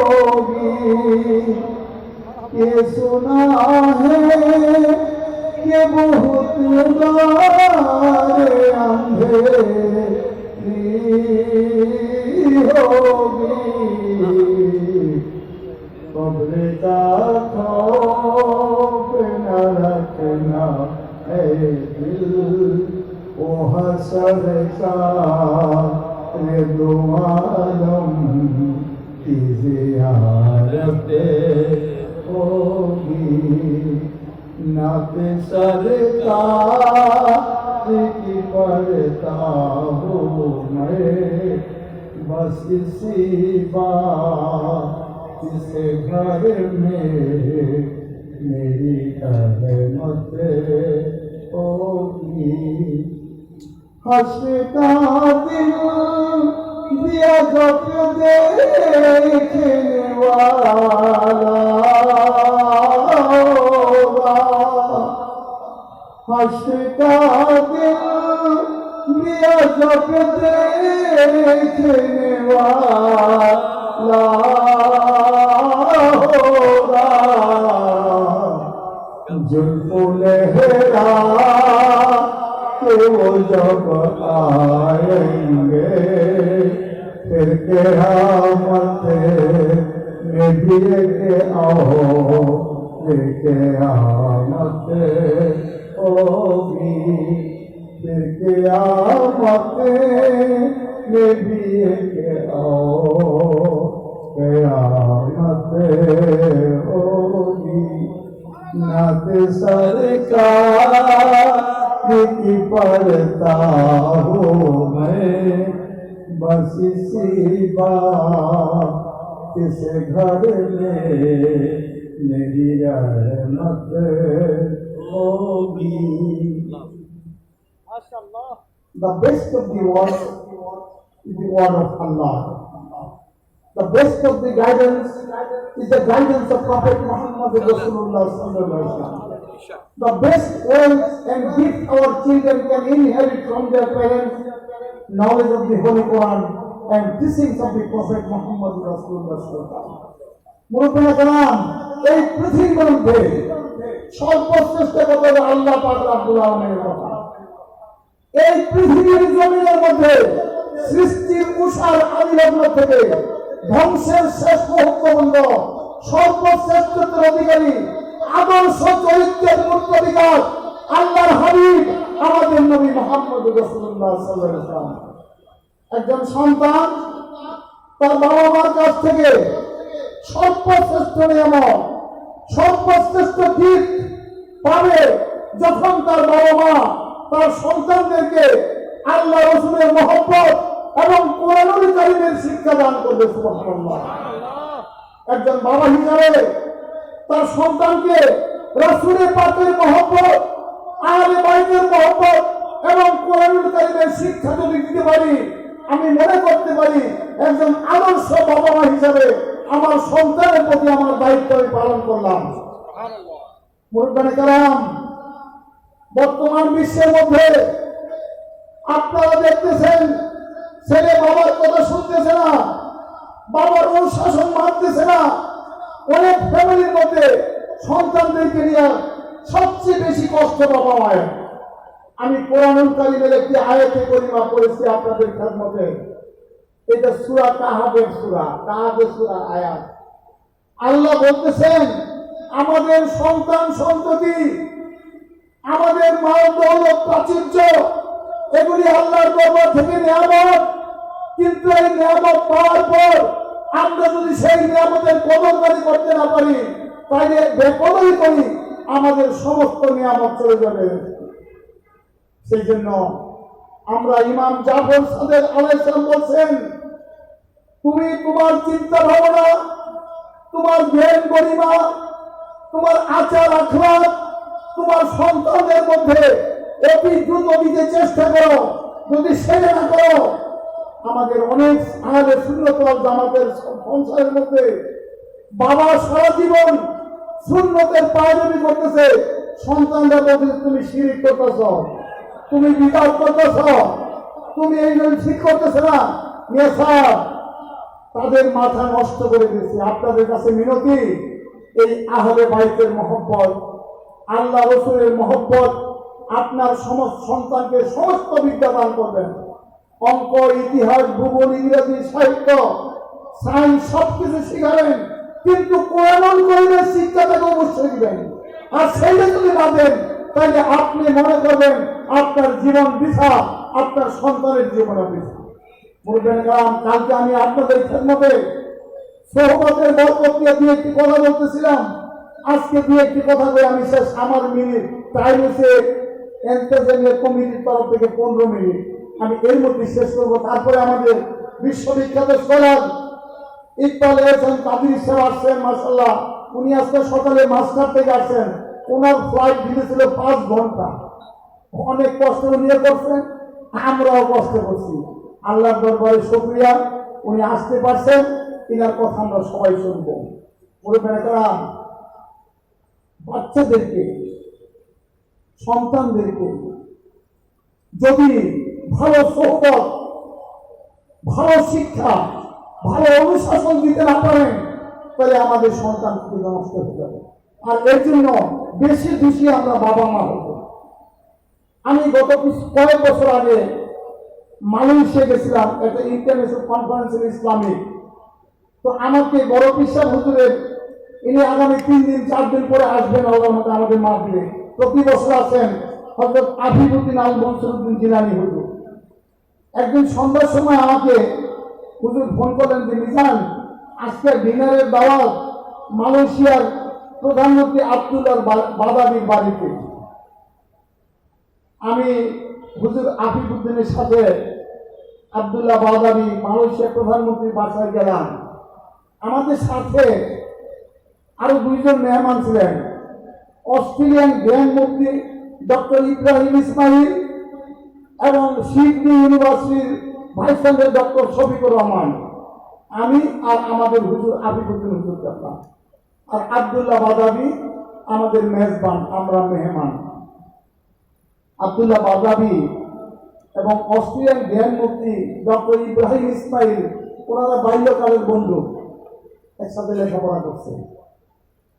ہوگی۔ یہ سنا ہے کہ بہت بار اندھیرے پڑتا ہوں میں بس اسی بات اس گھر میں میری احمد ہوگی ہس دل دیا گپ دیکھنے والا ہوگا کا دل دیا جو کتنے والا ہوگا جن لہرا کے وہ جب آئیں گے، پھر کے مت میں بھی کے آؤ لے کے آمت ہوگی گیا پتے میں بھی گیا متے ہوگی نت سرکار کی پڑتا ہو میں بس اسی بات اس گھر میں میری رحمت ہوگی The best of the words is the word of Allah. The best of the guidance is the guidance of Prophet Muhammad Rasulullah sallallahu alaihi wasallam. The best wealth and gift our children can inherit from their parents, knowledge of the Holy Quran and teachings of the Prophet Muhammad Rasulullah sallallahu alaihi wasallam. মুরব্বীরা কালাম এই পৃথিবীর মধ্যে সর্বশ্রেষ্ঠ কথা হলো আল্লাহ পাক রাব্বুল আলামিনের কথা এই পৃথিবীর জমিনের মধ্যে সৃষ্টির উষার আদিলগ্ন থেকে ধ্বংসের শেষ মুহূর্ত পর্যন্ত সর্বশ্রেষ্ঠত্বের অধিকারী, আদর্শ চরিত্রের মূর্ত বিকাশ আল্লাহর হাবিব আমাদের নবী মোহাম্মদ রসুল্লাহ একজন সন্তান তার বাবা মার কাছ থেকে সর্বশ্রেষ্ঠ নিয়ামক সর্বশ্রেষ্ঠ দিক পাবে যখন তার বাবা মা তার সন্তানদেরকে আল্লাহ রসুলের মহব্বত এবং কোরআনুল কারিমের শিক্ষা দান করবে একজন বাবা হিসাবে তার সন্তানকে রসুলের পাতের মহব্বত আলে বাইতের মহব্বত এবং কোরআনুল কারিমের শিক্ষা যদি দিতে পারি আমি মনে করতে পারি একজন আদর্শ বাবা মা হিসাবে আমার সন্তানের প্রতি আমার দায়িত্ব আমি পালন করলাম। মুরব্বানে কালাম বর্তমান বিশ্বের মধ্যে আপনারা দেখতেছেন, ছেলে বাবার কথা শুনতেছে না, বাবার অনুশাসন মানতেছে না। অনেক ফ্যামিলির মধ্যে সন্তানদেরকে নিয়ে সবচেয়ে বেশি কষ্ট বাবা মায়ের আমি কোরআনুল কারিমের একটি আয়াতে পরিমা করেছি আপনাদের মধ্যে এটা সুরা কাহাবের সুরা কাহাবের সুরা আয়াত। আল্লাহ বলতেছেন, আমাদের সন্তান সন্ততি আমাদের মাল দৌলত প্রাচুর্য, এগুলি আল্লাহর দরবার থেকে নিয়ামত। কিন্তু এই নিয়ামত পাওয়ার পর আমরা যদি সেই নিয়ামতের কদরদারি করতে না পারি তাহলে বেকদরি করি, আমাদের সমস্ত নিয়ামত চলে যাবে। সেই জন্য আমরা ইমাম জাফর সাদের আলাইসালাম বলছেন, তুমি তোমার চিন্তা ভাবনা তোমার জ্ঞান গরিমা, তোমার আচার আখলাক তোমার সন্তানদের মধ্যে অতি দ্রুত দিতে চেষ্টা করো, যদি সেরে না করো, আমাদের অনেক আহলে শূন্যতল জামাতের সংসারের মধ্যে বাবা সারা জীবন শূন্যতের পায়রবি করতেছে। সন্তানরা বলছে তুমি শিরিক করতেছ, তুমি বিকাশ করতেছ, তুমি এই ঠিক করতেছ না। সাহেব তাদের মাথা নষ্ট করে দিয়েছে। আপনাদের কাছে মিনতি, এই আহলে বাইতের মহব্বত আল্লাহ রসুলের মহব্বত আপনার সমস্ত সন্তানকে সমস্ত বিদ্যা দান করবেন। অঙ্ক, ইতিহাস, ভূগোল, ইংরেজি, সাহিত্য সায়েন্স সবকিছু শিখাবেন, কিন্তু কোরআন করিমের শিক্ষাটাকে অবশ্যই দিবেন। আর সেইটা যদি না দেন, তাহলে আপনি মনে করবেন আপনার জীবন বৃথা আপনার সন্তানের জীবন বৃথা বলবেন রাম কালকে আমি আপনাদের খেদমতে সহমতের বরকত দিয়ে একটি কথা বলতেছিলাম। আজকে দু একটি কথা বলে আমি শেষ। আমার মিনিট টাইম হচ্ছে এন্টারটেনমেন্ট কমিটির তরফ থেকে পনেরো মিনিট। আমি এর মধ্যে শেষ করব। তারপরে আমাদের বিশ্ববিখ্যাত স্কলার ইকবাল এসেন কাদির সাহেব আসছেন মাসাল্লাহ উনি আজকে সকালে মাস্টার থেকে আসছেন। ওনার ফ্লাইট দিয়েছিল পাঁচ ঘণ্টা। অনেক কষ্ট নিয়ে করছেন, আমরাও কষ্ট করছি। আল্লাহর দরবারে শুক্রিয়া। উনি আসতে পারছেন, এনার কথা আমরা সবাই শুনব। বলবেন একটা বাচ্চাদেরকে, সন্তানদেরকে যদি ভালো সোহবত ভালো শিক্ষা, ভালো অনুশাসন দিতে না পারেন, তাহলে আমাদের সন্তান কিন্তু নষ্ট হয়ে যাবে। আর এর জন্য বেশি দোষী আমরা বাবা মা হব। আমি গত কয়েক বছর আগে মালয়েশিয়া গেছিলাম, একটা ইন্টারন্যাশনাল কনফারেন্স ইসলামিক তো আমাকে বড় বিশ্বাস হুজুরের ইনি আগামী তিন দিন, চার দিন পরে আসবেন, আল্লাহর মতো আমাদের মাহফিলে প্রতি বছর আছেন হজরত আফিবুদ্দিন আল মনসুরুদ্দিন জিলানি হুজুর। একদিন সন্ধ্যার সময় আমাকে হুজুর ফোন করলেন যে নিজান আজকে ডিনারের দাওয়াত মালয়েশিয়ার প্রধানমন্ত্রী আব্দুল্লাহ বাদাবির বাড়িতে। আমি হুজুর আফিফুদ্দিনের সাথে আব্দুল্লাহ বাদাবি মালয়েশিয়ার প্রধানমন্ত্রীর বাসায় গেলাম। আমাদের সাথে আরও দুইজন মেহমান ছিলেন। অস্ট্রেলিয়ান গ্র্যান্ড মুফতি ডক্টর ইব্রাহিম ইসমাইল এবং সিডনি ইউনিভার্সিটির vice chancellor doctor Shafiqur Rahman. আমি আর আমাদের হুজুর আবিবুদ্দিন হুজুর কাপা আর আব্দুল্লাহ বাদাবি আমাদের মেজবান, আমরা মেহমান। আব্দুল্লাহ বাদাবি এবং অস্ট্রেলিয়ান জ্ঞান মুক্তি ডক্টর ইব্রাহিম ইসমাইল, ওনারা বাল্যকালের বন্ধু, একসাথে লেখাপড়া করছে।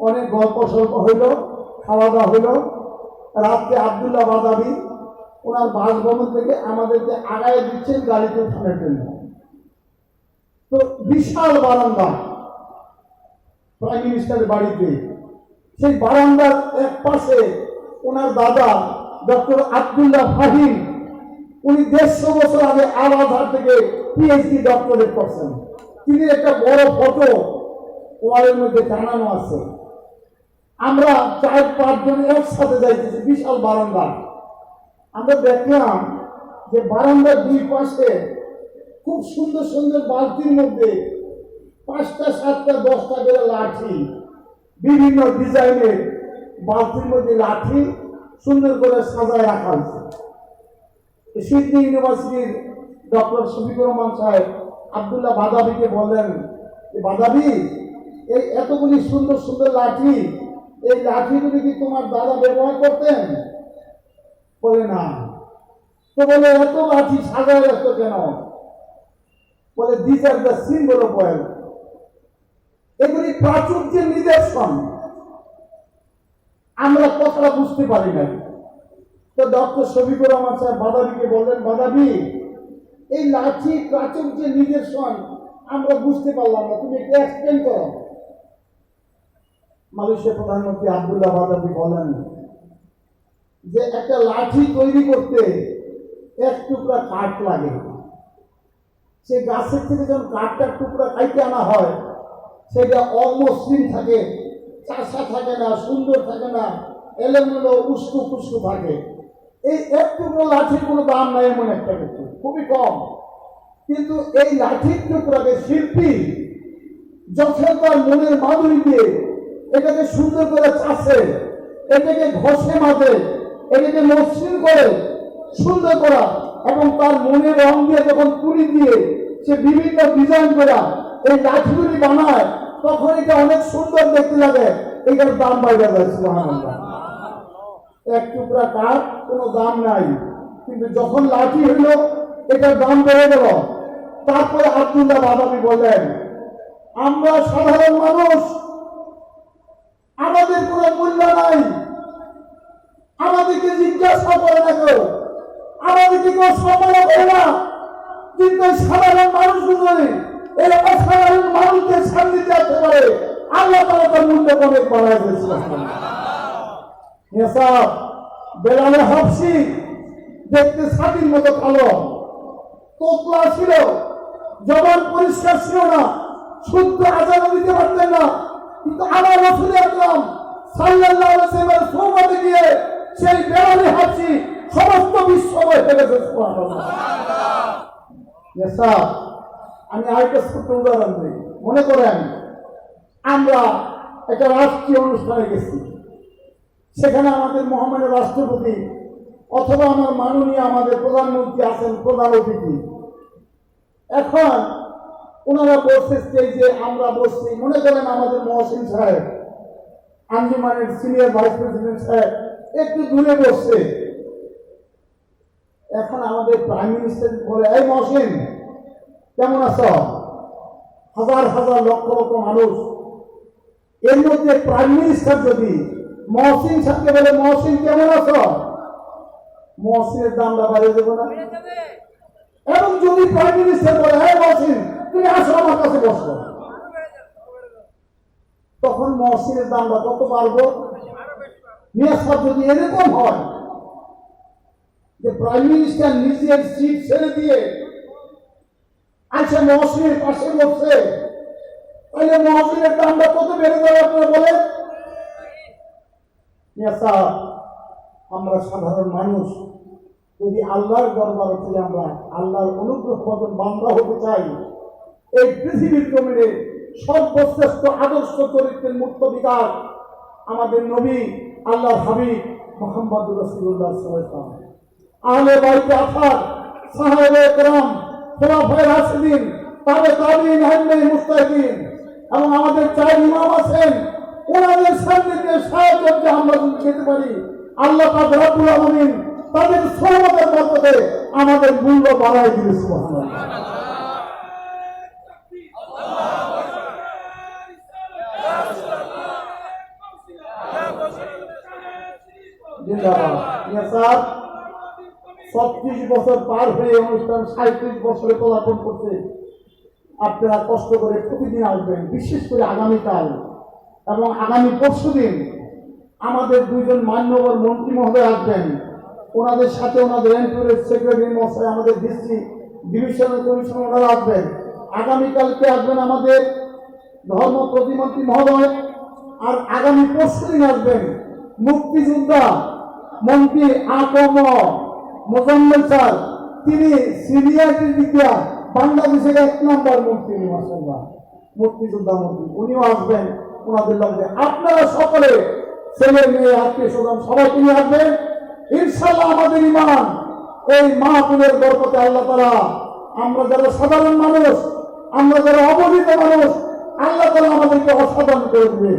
অনেক গল্প স্বল্প হইল খাওয়া দাওয়া হইল। রাত্রে আব্দুল্লাহ বাদাবি ওনার বাসভবন থেকে আমাদেরকে আগায় দিচ্ছেন গাড়িতে উঠানোর জন্য। তো বিশাল বারান্দা প্রাইম মিনিস্টারের বাড়িতে। সেই বারান্দার এক পাশে ওনার দাদা, ডক্টর আবদুল্লাহ ফাহিম, উনি দেড়শো বছর আগে আল আজহার থেকে পিএইচডি ডক্টরেট করছেন। তিনি একটা বড় ফটো ওয়ালের মধ্যে টানানো আছে। আমরা চার পাঁচজন একসাথে যাইতেছি, বিশাল বারান্দা। আমরা দেখলাম যে বারান্দার দুই পাশে খুব সুন্দর সুন্দর বালতির মধ্যে পাঁচটা, সাতটা, দশটা করে লাঠি, বিভিন্ন ডিজাইনের বালতির মধ্যে লাঠি সুন্দর করে সাজায় রাখা হয়েছে। সিডনি ইউনিভার্সিটির ডক্টর শফিকুর রহমান সাহেব আবদুল্লাহ বাদাবিকে যে বাদাবি এই এতগুলি সুন্দর সুন্দর লাঠি এই লাঠিগুলি কি তোমার দাদা ব্যবহার করতেন? বলে না। তো বলে, এত লাঠি সাজায় রাখতো কেন? বলে this are the symbol of wealth এগুলি প্রাচুর্যের নিদর্শন। আমরা কথাটা বুঝতে পারি না তো ডক্টর শফিকুর রহমান সাহেব বাদাবিকে বললেন বাদাবি এই লাঠি প্রাচুর্যের নিদর্শন আমরা বুঝতে পারলাম না। তুমি একটু এক্সপ্লেন করো। মালয়েশিয়ার প্রধানমন্ত্রী আব্দুল্লাহ বাদাবি বলেন যে একটা লাঠি তৈরি করতে এক টুকরা কাঠ লাগে। সে গাছের থেকে যখন কাঠটার টুকরা খাইতে আনা হয়, সেটা অমসৃণ থাকে, চাষা থাকে না, সুন্দর থাকে না, এলোমেলো, উস্কু ফুস্কু থাকে। এই এক টুকরো লাঠির কোনো দাম নাই এমন একটা কিছু, খুবই কম। কিন্তু এই লাঠির টুকরাকে শিল্পী তার মনের মাধুরী দিয়ে এটাকে সুন্দর করে চাষে এটাকে ঘষে মাঝে এটাকে মসৃণ করে সুন্দর করা এবং তার মনে রং দিয়ে যখন তুলি দিয়ে সে বিভিন্ন ডিজাইন করা, এই লাঠিগুলি বানায়, তখন এটা অনেক সুন্দর দেখতে লাগে। এটার দাম বাইরে সুবহানাল্লাহ। এক টুকরা কাঠ, কোনো দাম নাই। কিন্তু যখন লাঠি হইল, এটার দাম বেড়ে গেল। তারপরে আব্দুল্লাহ বাদামি বললেন, আমরা সাধারণ মানুষ আমাদের কোনো মূল্য নাই। আমাদেরকে জিজ্ঞাসা করে না কেউ আমাদেরকে কেউ সম্মান করে না। কিন্তু সাধারণ মানুষগুলো এই অসাধারণ মানুষদের আসতে পারে। আল্লাহ তার মূল্য নেশাব বেলালে হাফসি দেখতে স্বাধীন মতো কালো। তোতলা ছিল, জবান পরিষ্কার ছিল না। শুদ্ধ আজানও দিতে পারতেন না। কিন্তু আমার রসুল একদম সাল্লাল্লাহু আলাইহি ওয়াসাল্লামের গিয়ে সেই বেলালে হাফসি সমস্ত বিশ্বময় নেশাব আমি আরেকটা ছোট্ট উদাহরণ দিই। মনে করেন, আমরা একটা রাষ্ট্রীয় অনুষ্ঠানে গেছি। সেখানে আমাদের মহামান্য রাষ্ট্রপতি অথবা আমার মাননীয় আমাদের প্রধানমন্ত্রী আছেন প্রধান অতিথি। এখন ওনারা বসছে স্টেজে আমরা বসছি মনে করেন আমাদের মহসিন সাহেব আঞ্জুমানের সিনিয়র ভাইস প্রেসিডেন্ট সাহেব একটু দূরে বসছে। এখন আমাদের প্রাইম মিনিস্টার বলে এই মহসিন কেমন আছো? হাজার হাজার লক্ষ লক্ষ মানুষ। এর মধ্যে প্রাইম মিনিস্টার যদি মহসিন সাহেবকে বলে মহসিন কেমন আছো? মহসিনের দামটা বাড়িয়ে দেবো না। এবং যদি প্রাইম মিনিস্টার বলে হ্যাঁ মহসিন তুমি আসো আমার কাছে বসো তখন মহসিনের দামটা কত পারব যদি এরকম হয়, যে প্রাইম মিনিস্টার নিজের সিট ছেড়ে দিয়ে আচ্ছা মহসিনের পাশে বসছে তাহলে মহসিনের দামটা কত বেড়ে যাবে আপনারা বলেন? আমরা সাধারণ মানুষ। যদি আল্লাহর দরবারে আমরা আল্লাহর অনুগ্রহ বান্দা হতে চাই এই পৃথিবীর জমিনে সর্বশ্রেষ্ঠ আদর্শ চরিত্রের মুক্ত বিকাশ আমাদের নবী আল্লাহ হাবিব মোহাম্মদ রসুল্লাহ সাল্লাম আহলে বাইতে আসার সাহেব একরাম খোলাফায় রাশিদিন, তাবে তাবিন হেমে মুস্তাহিদিন এবং আমাদের চার ইমাম আছেন, ওনাদের সামনে সাহায্যে আমরা যদি যেতে পারি, আল্লাহ পাক রাব্বুল তাদের সহমতের আমাদের মূল্য বাড়াই দিয়েছে সুবহানাল্লাহ। আপনারা কষ্ট করে প্রতিদিন আসবেন, বিশেষ করে আগামীকাল। এবং আগামী পরশু দিন আমাদের দুইজন মান্যবর মন্ত্রী মহোদয় আসবেন। ওনাদের সাথে ওনাদের এনটোরের সেক্রেটারি মহাশয়, আমাদের ডিস্ট্রিক্ট ডিভিশনাল কমিশন ওনারা আসবেন। আগামীকালকে আসবেন আমাদের ধর্ম প্রতিমন্ত্রী মহোদয়। আর আগামী পরশু দিন আসবেন মুক্তিযোদ্ধা মন্ত্রী আকম মোজাম্মেল স্যার, তিনি সিনিয়রিটির দিকে বাংলাদেশের এক নম্বর মন্ত্রী মাসাল্লাহ মুক্তিযোদ্ধা মন্ত্রী, উনিও আসবেন, ওনাদের লাগবে। আপনারা সকলে, ছেলে, মেয়ে, আত্মীয় স্বজন, সবাইকে নিয়ে আসবেন। ইনশাল্লাহ আমাদের ইমান, এই মাহপুরের বরকতে আল্লাহ তারা আমরা যারা সাধারণ মানুষ, আমরা যারা অবহিত মানুষ, আল্লাহ তালা আমাদেরকে অসাধারণ করে দেবে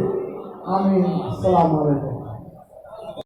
আমি আসসালামু আলাইকুম।